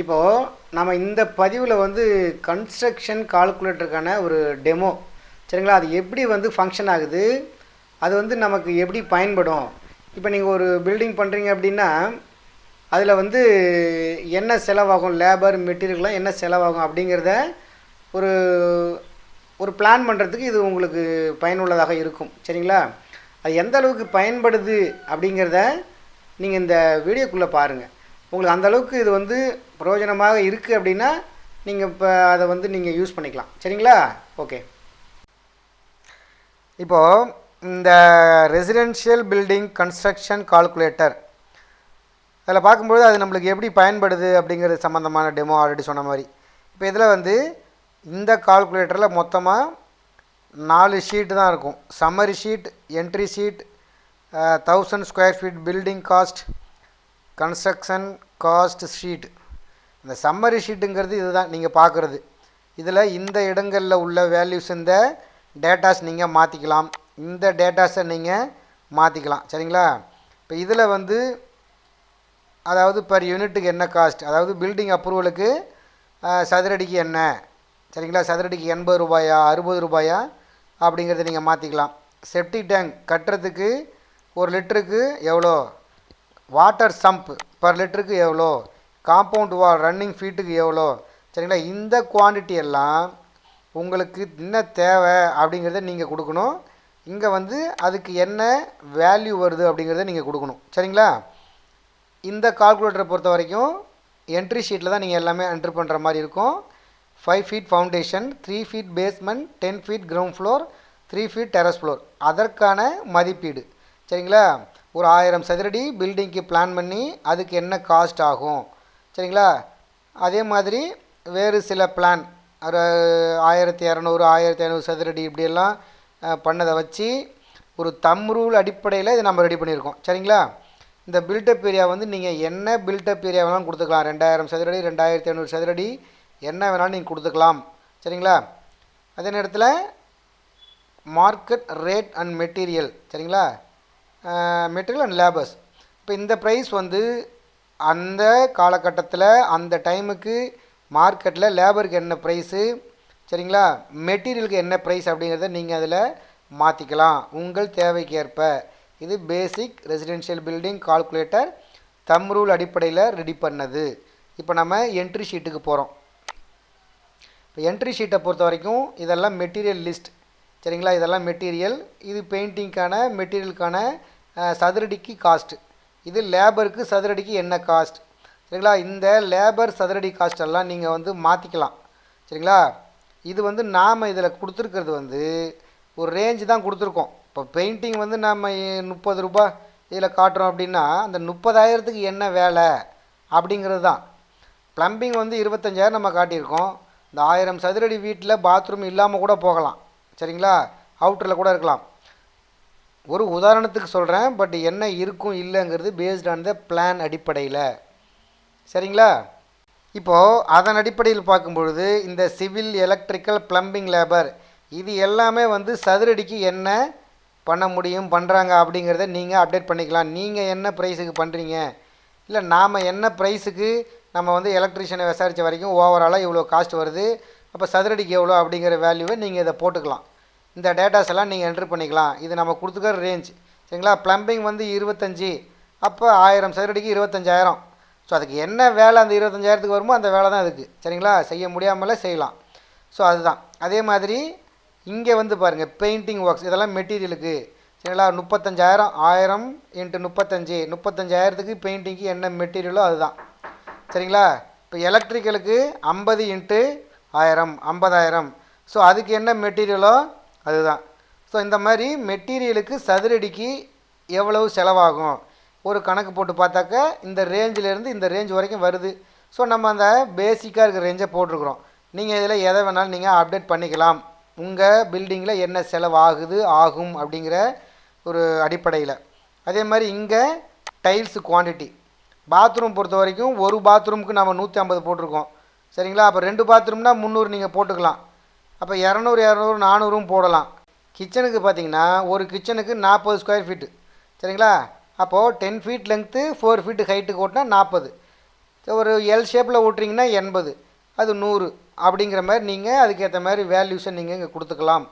இப்போது நம்ம இந்த பதிவில் வந்து கன்ஸ்ட்ரக்ஷன் கால்குலேட்டருக்கான ஒரு டெமோ சரிங்களா? அது எப்படி வந்து ஃபங்க்ஷன் ஆகுது? அது வந்து நமக்கு எப்படி பயன்படும்? இப்போ நீங்கள் ஒரு பில்டிங் பண்ணுறீங்க அப்படின்னா அதில் வந்து என்ன செலவாகும்? லேபர் மெட்டீரியல்லாம் என்ன செலவாகும் அப்படிங்கிறத ஒரு ஒரு பிளான் பண்ணுறதுக்கு இது உங்களுக்கு பயனுள்ளதாக இருக்கும். சரிங்களா? அது எந்த அளவுக்கு பயன்படுது அப்படிங்கிறத நீங்கள் இந்த வீடியோக்குள்ளே பாருங்கள் உங்களுக்கு அந்தளவுக்கு இது வந்து பிரயோஜனமாக இருக்குது அப்படின்னா நீங்கள் இப்போ அதை வந்து நீங்கள் யூஸ் பண்ணிக்கலாம். சரிங்களா? ஓகே இப்போது இந்த ரெசிடென்ஷியல் பில்டிங் கன்ஸ்ட்ரக்ஷன் கால்குலேட்டர் அதில் பார்க்கும்போது அது நம்மளுக்கு எப்படி பயன்படுது அப்படிங்கிறது சம்மந்தமான டெமோ ஆல்ரெடி சொன்ன மாதிரி. இப்போ இதில் வந்து இந்த கால்குலேட்டரில் மொத்தமாக நாலு ஷீட்டு தான் இருக்கும். Summary sheet entry sheet thousand square feet building cost construction cost sheet இந்த சம்மரி ஷீட்டுங்கிறது இதுதான் நீங்கள் பார்க்குறது இதில் இந்த இடங்களில் உள்ள வேல்யூஸ் இந்த டேட்டாஸ் நீங்கள் மாற்றிக்கலாம் இந்த டேட்டாஸை நீங்கள் மாற்றிக்கலாம் சரிங்களா? இப்போ இதில் வந்து அதாவது பர் யூனிட்டுக்கு என்ன காஸ்ட் அதாவது பில்டிங் அப்ரூவலுக்கு சதுரடிக்கு என்ன? சரிங்களா? சதுரடிக்கு எண்பது ரூபாயா அறுபது ரூபாயா அப்படிங்கிறத நீங்கள் மாற்றிக்கலாம் செப்டிக் டேங்க் கட்டுறதுக்கு ஒரு லிட்டருக்கு எவ்வளோ? வாட்டர் சம்ப் பர் லிட்டருக்கு எவ்வளோ? காம்பவுண்ட் வால் ரன்னிங் ஃபீட்டுக்கு எவ்வளோ? சரிங்களா? இந்த குவான்டிட்டி எல்லாம் உங்களுக்கு என்ன தேவை அப்படிங்கிறத நீங்கள் கொடுக்கணும். இங்கே வந்து அதுக்கு என்ன வேல்யூ வருது அப்படிங்கிறத நீங்கள் கொடுக்கணும். சரிங்களா? இந்த கால்குலேட்டரை பொறுத்த வரைக்கும் என்ட்ரி ஷீட்டில் தான் நீங்கள் எல்லாமே என்ட்ரு பண்ணுற மாதிரி இருக்கும். Five feet foundation three feet basement ten feet ground floor three feet terrace floor அதற்கான மதிப்பீடு. சரிங்களா? ஒரு ஆயிரம் சதுரடி பில்டிங்க்கு பிளான் பண்ணி அதுக்கு என்ன காஸ்ட் ஆகும்? சரிங்களா? அதே மாதிரி வேறு சில பிளான் ஒரு ஆயிரத்தி இரநூறு ஆயிரத்தி ஐநூறு சதுரடி இப்படியெல்லாம் பண்ணதை வச்சு ஒரு தம் ரூல் அடிப்படையில் இதை நம்ம ரெடி பண்ணியிருக்கோம். சரிங்களா? இந்த பில்டப் ஏரியா வந்து நீங்கள் என்ன பில்டப் ஏரியா வேணாலும் கொடுத்துக்கலாம். ரெண்டாயிரம் சதுரடி ரெண்டாயிரத்தி ஐநூறு சதுரடி என்ன வேணாலும் நீங்கள் கொடுத்துக்கலாம். சரிங்களா? அதே நேரத்தில் மார்க்கெட் ரேட் அண்ட் மெட்டீரியல் சரிங்களா? மெட்டீரியல் அண்ட் லேபர்ஸ் இப்போ இந்த ப்ரைஸ் வந்து அந்த காலகட்டத்தில் அந்த டைமுக்கு மார்க்கெட்டில் லேபருக்கு என்ன ப்ரைஸு சரிங்களா? மெட்டீரியலுக்கு என்ன ப்ரைஸ் அப்படிங்கிறத நீங்கள் அதில் மாற்றிக்கலாம் உங்கள் தேவைக்கு ஏற்ப இது basic residential building calculator thumb rule அடிப்படையில் ரெடி பண்ணது. இப்போ நம்ம என்ட்ரி ஷீட்டுக்கு போகிறோம் இப்போ என்ட்ரி ஷீட்டை பொறுத்த வரைக்கும் இதெல்லாம் மெட்டீரியல் லிஸ்ட் சரிங்களா? இதெல்லாம் மெட்டீரியல். இது பெயிண்டிங்க்கான மெட்டீரியலுக்கான சதுரடிக்கு காஸ்ட்டு இது லேபருக்கு சதுரடிக்கு என்ன காஸ்ட் சரிங்களா? இந்த லேபர் சதுரடி காஸ்ட்டெல்லாம் நீங்கள் வந்து மாற்றிக்கலாம் சரிங்களா? இது வந்து நாம் இதில் கொடுத்துருக்கிறது வந்து ஒரு ரேஞ்சு தான் கொடுத்துருக்கோம். இப்போ பெயிண்டிங் வந்து நம்ம முப்பது ரூபா இதில் காட்டுறோம் அப்படின்னா அந்த முப்பதாயிரத்துக்கு என்ன வேலை? அப்படிங்கிறது தான். ப்ளம்பிங் வந்து இருபத்தஞ்சாயிரம் நம்ம காட்டியிருக்கோம். இந்த ஆயிரம் சதுரடி வீட்டில் பாத்ரூம் இல்லாமல் கூட போகலாம். சரிங்களா? அவுட்டரில் கூட இருக்கலாம். ஒரு உதாரணத்துக்கு சொல்கிறேன் பட் என்ன இருக்கும் இல்லைங்கிறது பேஸ்ட் ஆன் த பிளான் அடிப்படையில். சரிங்களா? இப்போது அதன் அடிப்படையில் பார்க்கும் பொழுது இந்த சிவில் எலக்ட்ரிக்கல் ப்ளம்பிங் லேபர் இது எல்லாமே வந்து சதுரடிக்கு என்ன பண்ண முடியும் பண்ணுறாங்க அப்படிங்கிறத நீங்கள் அப்டேட் பண்ணிக்கலாம். நீங்கள் என்ன ப்ரைஸுக்கு பண்ணுறீங்க இல்லை நாம் என்ன ப்ரைஸுக்கு நம்ம வந்து எலக்ட்ரிஷியனை விசாரித்த வரைக்கும் ஓவராலாக இவ்வளோ காஸ்ட் வருது அப்போ சதுரடிக்கு எவ்வளோ அப்படிங்கிற வேல்யூவை நீங்கள் இதை போட்டுக்கலாம். இந்த டேட்டாஸ் எல்லாம் நீங்கள் என்ட்ரு பண்ணிக்கலாம். இது நம்ம கொடுத்துக்கிற ரேஞ்ச் சரிங்களா? ப்ளம்பிங் வந்து இருபத்தஞ்சி. அப்போ ஆயிரம் சதுரடிக்கு இருபத்தஞ்சாயிரம். ஸோ அதுக்கு என்ன வேலை அந்த இருபத்தஞ்சாயிரத்துக்கு வருமோ அந்த வேலை தான் அதுக்கு. சரிங்களா? செய்ய முடியாமலே செய்யலாம். ஸோ அதுதான். அதே மாதிரி இங்கே வந்து பாருங்கள் பெயிண்டிங் ஒர்க்ஸ் இதெல்லாம் மெட்டீரியலுக்கு சரிங்களா? முப்பத்தஞ்சாயிரம் ஆயிரம் இன்ட்டு முப்பத்தஞ்சு. முப்பத்தஞ்சாயிரத்துக்கு பெயிண்டிங்க்கு என்ன மெட்டீரியலோ அதுதான். சரிங்களா? இப்போ எலக்ட்ரிக்கலுக்கு ஐம்பது இன்ட்டு ஆயிரம் ஐம்பதாயிரம். ஸோ அதுக்கு என்ன மெட்டீரியலோ அதுதான். ஸோ இந்த மாதிரி மெட்டீரியலுக்கு சதுரடிக்கு எவ்வளவு செலவாகும்? ஒரு கணக்கு போட்டு பார்த்தாக்க இந்த ரேஞ்சிலேருந்து இந்த ரேஞ்ச் வரைக்கும் வருது. ஸோ நம்ம அந்த பேசிக்காக இருக்கிற ரேஞ்சை போட்டிருக்கிறோம். நீங்கள் இதில் எதை வேணாலும் நீங்கள் அப்டேட் பண்ணிக்கலாம். உங்கள் பில்டிங்கில் என்ன செலவாகுது ஆகும் அப்படிங்கிற ஒரு அடிப்படையில். அதே மாதிரி இங்கே டைல்ஸு குவான்டிட்டி பாத்ரூம் பொறுத்த வரைக்கும் ஒரு பாத்ரூமுக்கு நம்ம நூற்றி ஐம்பது போட்டிருக்கோம். சரிங்களா? அப்போ ரெண்டு பாத்ரூம்னா முந்நூறு நீங்கள் போட்டுக்கலாம். அப்போ இரநூறு இரநூறு நானூறும் போடலாம். கிச்சனுக்கு பார்த்தீங்கன்னா ஒரு கிச்சனுக்கு நாற்பது ஸ்கொயர் ஃபீட்டு சரிங்களா? அப்போது ten feet length four feet ஹைட்டுக்கு ஓட்டினா நாற்பது ஒரு எல் ஷேப்பில் ஓட்டுறீங்கன்னா எண்பது. அது நூறு. அப்படிங்கிற மாதிரி நீங்கள் அதுக்கேற்ற மாதிரி வேல்யூஸை நீங்கள் இங்கே கொடுத்துக்கலாம்.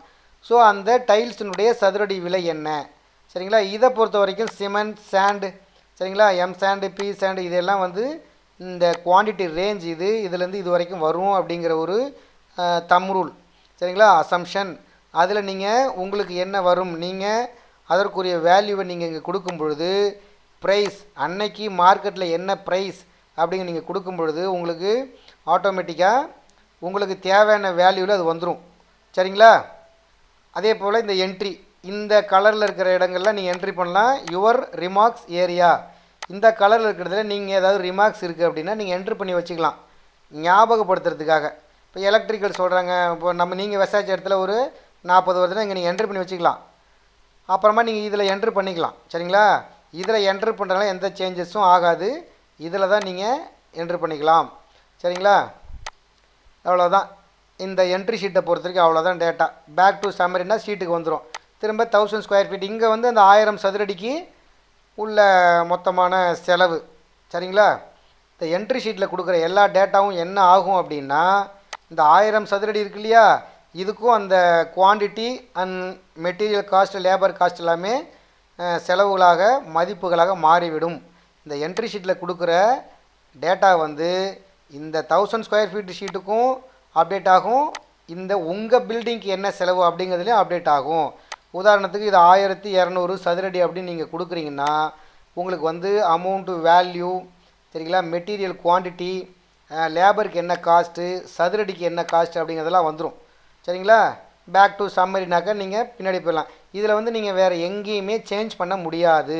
ஸோ அந்த டைல்ஸினுடைய சதுரடி விலை என்ன? சரிங்களா? இதை பொறுத்த வரைக்கும் சிமெண்ட் சாண்டு சரிங்களா? எம் சாண்டு பி சாண்டு இதெல்லாம் வந்து இந்த குவான்டிட்டி ரேஞ்ச் இது இதுலேருந்து இது வரைக்கும் வரும் அப்படிங்கிற ஒரு தம் ரூல் சரிங்களா? அசம்ஷன் அதில் நீங்கள் உங்களுக்கு என்ன வரும்? நீங்கள் அதற்குரிய வேல்யூவை நீங்கள் இங்கே கொடுக்கும் பொழுது ப்ரைஸ் அன்னைக்கு மார்க்கெட்டில் என்ன ப்ரைஸ் அப்படிங்க நீங்கள் கொடுக்கும் பொழுது உங்களுக்கு ஆட்டோமேட்டிக்காக உங்களுக்கு தேவையான வேல்யூவில் அது வந்துடும் சரிங்களா? அதே போல் இந்த என்ட்ரி இந்த கலரில் இருக்கிற இடங்கள்லாம் நீங்கள் என்ட்ரி பண்ணலாம். யுவர் ரிமார்க்ஸ் ஏரியா இந்த கலரில் இருக்கிறதுல நீங்கள் ஏதாவது ரிமார்க்ஸ் இருக்குது அப்படின்னா நீங்கள் என்ட்ரி பண்ணி வச்சுக்கலாம். ஞாபகப்படுத்துறதுக்காக. இப்போ எலக்ட்ரிக்கல் சொல்கிறாங்க இப்போ நம்ம நீங்கள் விசாரிச்ச இடத்துல ஒரு நாற்பது வருதுன்னா இங்கே நீங்கள் என்ட்ரி பண்ணி வச்சுக்கலாம். அப்புறமா நீங்கள் இதில் என்ட்ரு பண்ணிக்கலாம். சரிங்களா? இதில் என்ட்ரு பண்ணுறதுனால எந்த சேஞ்சஸும் ஆகாது. இதில் தான் நீங்கள் என்ட்ரு பண்ணிக்கலாம். சரிங்களா? அவ்வளோதான் இந்த என்ட்ரி ஷீட்டை பொறுத்த வரைக்கும் அவ்வளோதான் டேட்டா பேக் டு சம்மரினா ஷீட்டுக்கு வந்துடும் திரும்ப தௌசண்ட் ஸ்கொயர் ஃபீட் இங்கே வந்து அந்த ஆயிரம் சதுரடிக்கு உள்ள மொத்தமான செலவு. சரிங்களா? இந்த என்ட்ரி ஷீட்டில் கொடுக்குற எல்லா டேட்டாவும் என்ன ஆகும் அப்படின்னா இந்த ஆயிரம் சதுரடி இருக்கு இல்லையா? இதுக்கும் அந்த quantity and material cost labour cost எல்லாமே செலவுகளாக மதிப்புகளாக மாறிவிடும். இந்த என்ட்ரி ஷீட்டில் கொடுக்குற டேட்டா வந்து இந்த தௌசண்ட் ஸ்கொயர் ஃபீட் ஷீட்டுக்கும் அப்டேட் ஆகும். இந்த உங்கள் பில்டிங்க்கு என்ன செலவு அப்படிங்கிறதுலையும் அப்டேட் ஆகும். உதாரணத்துக்கு இது ஆயிரத்தி இரநூறு சதுரடி அப்படின்னு நீங்கள் கொடுக்குறீங்கன்னா உங்களுக்கு வந்து அமௌண்ட்டு வேல்யூ சரிங்களா? மெட்டீரியல் குவான்டிட்டி லேபருக்கு என்ன காஸ்ட்டு சதுரடிக்கு என்ன காஸ்ட் அப்படிங்கிறதெல்லாம் வந்துடும் சரிங்களா? பேக் டு சம்மரினாக்கா நீங்கள் பின்னாடி போயிடலாம். இதில் வந்து நீங்கள் வேறு எங்கேயுமே சேஞ்ச் பண்ண முடியாது.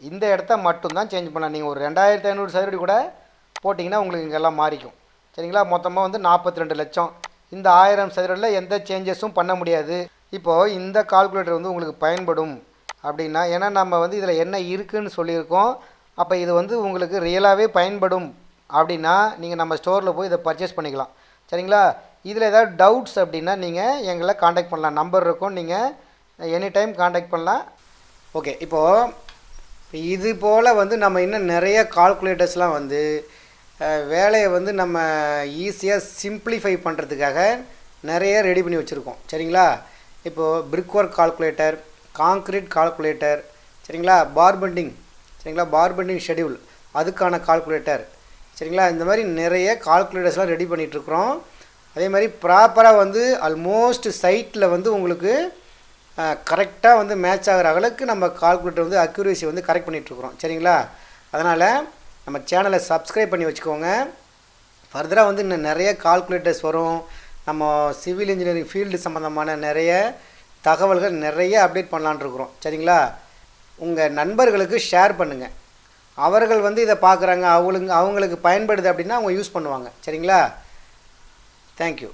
இந்த இடத்த மட்டும்தான் சேஞ்ச் பண்ணலாம். நீங்கள் ஒரு ரெண்டாயிரத்தி ஐநூறு சதுரடி கூட போட்டிங்கன்னா உங்களுக்கு இங்கெல்லாம் மாறிக்கும். சரிங்களா? மொத்தமாக வந்து நாற்பத்தி ரெண்டு லட்சம். இந்த ஆயிரம் சதுரடியில் எந்த சேஞ்சஸும் பண்ண முடியாது. இப்போது இந்த கால்குலேட்டர் வந்து உங்களுக்கு பயன்படும் அப்படின்னா ஏன்னா நம்ம வந்து இதில் என்ன இருக்குதுன்னு சொல்லியிருக்கோம். அப்போ இது வந்து உங்களுக்கு ரியலாகவே பயன்படும். அப்படின்னா நீங்கள் நம்ம ஸ்டோரில் போய் இதை பர்ச்சேஸ் பண்ணிக்கலாம். சரிங்களா? இதில் ஏதாவது டவுட்ஸ் அப்படின்னா நீங்கள் எங்களை காண்டாக்ட் பண்ணலாம். நம்பர் இருக்கும் நீங்கள் எனி டைம் காண்டாக்ட் பண்ணலாம். ஓகே இப்போது இது போல் வந்து நம்ம இன்னும் நிறைய கால்குலேட்டர்ஸ்லாம் வந்து வேலையை வந்து நம்ம ஈஸியாக சிம்பிளிஃபை பண்ணுறதுக்காக நிறைய ரெடி பண்ணி வச்சுருக்கோம். சரிங்களா? இப்போது brick work calculator concrete calculator சரிங்களா பார்பெண்டிங் சரிங்களா? பார்பெண்டிங் ஷெடியூல் அதுக்கான கால்குலேட்டர் சரிங்களா? இந்த மாதிரி நிறைய கால்குலேட்டர்ஸ்லாம் ரெடி பண்ணிகிட்ருக்குறோம் அதே மாதிரி ப்ராப்பராக வந்து ஆல்மோஸ்ட் சைட்டில் வந்து உங்களுக்கு கரெக்டாக வந்து மேட்ச் ஆகிற அளவுக்கு நம்ம கால்குலேட்டர் வந்து அக்யூரேசி வந்து கரெக்ட் பண்ணிகிட்ருக்குறோம் சரிங்களா? அதனால் நம்ம சேனலை சப்ஸ்கிரைப் பண்ணி வச்சுக்கோங்க. ஃபர்தராக வந்து இன்னும் நிறைய கால்குலேட்டர்ஸ் வரும். நம்ம சிவில் இன்ஜினியரிங் ஃபீல்டு சம்மந்தமான நிறைய தகவல்கள் நிறைய அப்டேட் பண்ணலான்னு இருக்கிறோம். சரிங்களா? உங்கள் நண்பர்களுக்கு ஷேர் பண்ணுங்கள் அவர்கள் வந்து இதை பார்க்குறாங்க அவங்களுக்கு அவங்களுக்கு பயன்படுது அப்படின்னா அவங்க யூஸ் பண்ணுவாங்க. சரிங்களா? தேங்க்யூ